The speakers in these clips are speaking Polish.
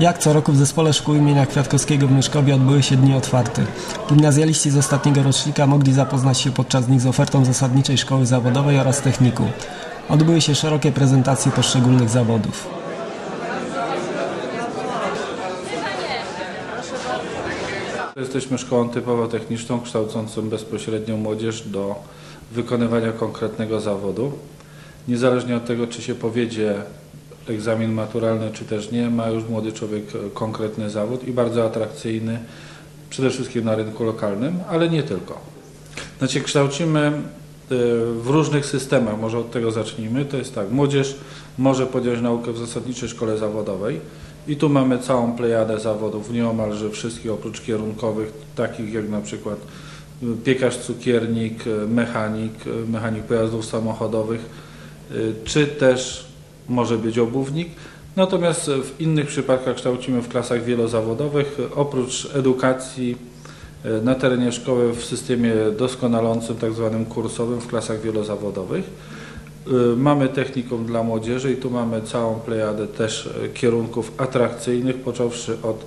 Jak co roku w zespole szkół imienia Kwiatkowskiego w Myszkowie odbyły się dni otwarte. Gimnazjaliści z ostatniego rocznika mogli zapoznać się podczas nich z ofertą zasadniczej szkoły zawodowej oraz techniku. Odbyły się szerokie prezentacje poszczególnych zawodów. Jesteśmy szkołą typowo techniczną, kształcącą bezpośrednio młodzież do wykonywania konkretnego zawodu. Niezależnie od tego, czy się powiedzie egzamin maturalny, czy też nie, ma już młody człowiek konkretny zawód i bardzo atrakcyjny, przede wszystkim na rynku lokalnym, ale nie tylko. Znaczy kształcimy y, w różnych systemach, może od tego zacznijmy. To jest tak, młodzież może podjąć naukę w zasadniczej szkole zawodowej i tu mamy całą plejadę zawodów, nieomalże wszystkich oprócz kierunkowych, takich jak na przykład y, piekarz, cukiernik, mechanik, mechanik pojazdów samochodowych, czy też może być obuwnik. Natomiast w innych przypadkach kształcimy w klasach wielozawodowych. Oprócz edukacji e, na terenie szkoły w systemie doskonalącym, tak zwanym kursowym w klasach wielozawodowych. E, mamy technikum dla młodzieży i tu mamy całą plejadę też e, kierunków atrakcyjnych, począwszy od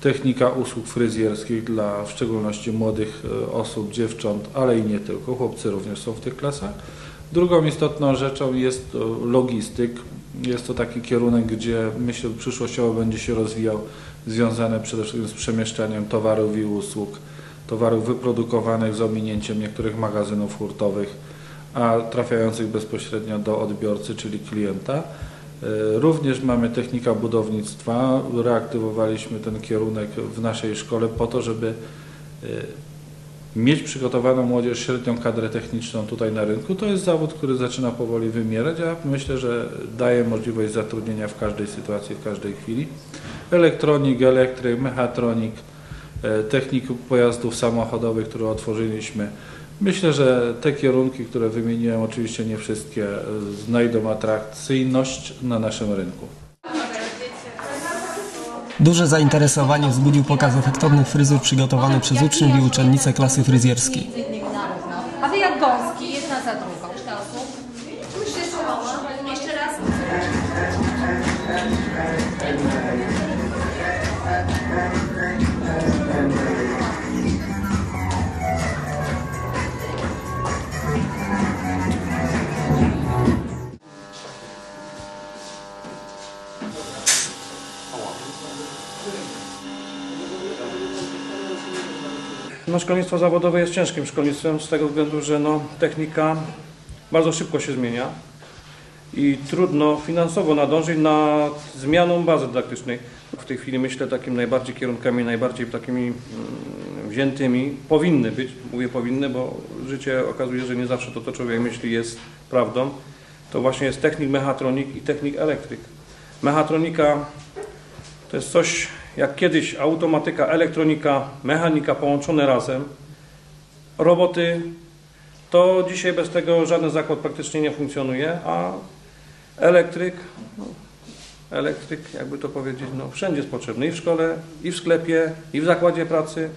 technika usług fryzjerskich dla w szczególności młodych osób, dziewcząt, ale i nie tylko, chłopcy również są w tych klasach. Drugą istotną rzeczą jest logistyk. Jest to taki kierunek, gdzie myślę przyszłościowo będzie się rozwijał, związany przede wszystkim z przemieszczaniem towarów i usług, towarów wyprodukowanych z ominięciem niektórych magazynów hurtowych, a trafiających bezpośrednio do odbiorcy, czyli klienta. E, również mamy technika budownictwa. Reaktywowaliśmy ten kierunek w naszej szkole po to, żeby e, mieć przygotowaną młodzież, średnią kadrę techniczną tutaj na rynku, to jest zawód, który zaczyna powoli wymierać, a myślę, że daje możliwość zatrudnienia w każdej sytuacji, w każdej chwili. Elektronik, elektryk, mechatronik, e, technik pojazdów samochodowych, które otworzyliśmy. Myślę, że te kierunki, które wymieniłem, oczywiście nie wszystkie, e, znajdą atrakcyjność na naszym rynku. Duże zainteresowanie wzbudził pokaz efektownych fryzur przygotowany przez uczniów i uczennice klasy fryzjerskiej. A wy jak gąski, jedna za drugą. Jeszcze raz. No, szkolnictwo zawodowe jest ciężkim szkolnictwem z tego względu, że no, technika bardzo szybko się zmienia i trudno finansowo nadążyć nad zmianą bazy dydaktycznej. W tej chwili myślę takim najbardziej kierunkami, najbardziej takimi mm, wziętymi powinny być, mówię powinny, bo życie okazuje, że nie zawsze to, co człowiek myśli jest prawdą. To właśnie jest technik mechatronik i technik elektryk. Mechatronika to jest coś jak kiedyś automatyka, elektronika, mechanika połączone razem, roboty, to dzisiaj bez tego żaden zakład praktycznie nie funkcjonuje, a elektryk, no, elektryk, jakby to powiedzieć, no, wszędzie jest potrzebny i w szkole, i w sklepie, i w zakładzie pracy.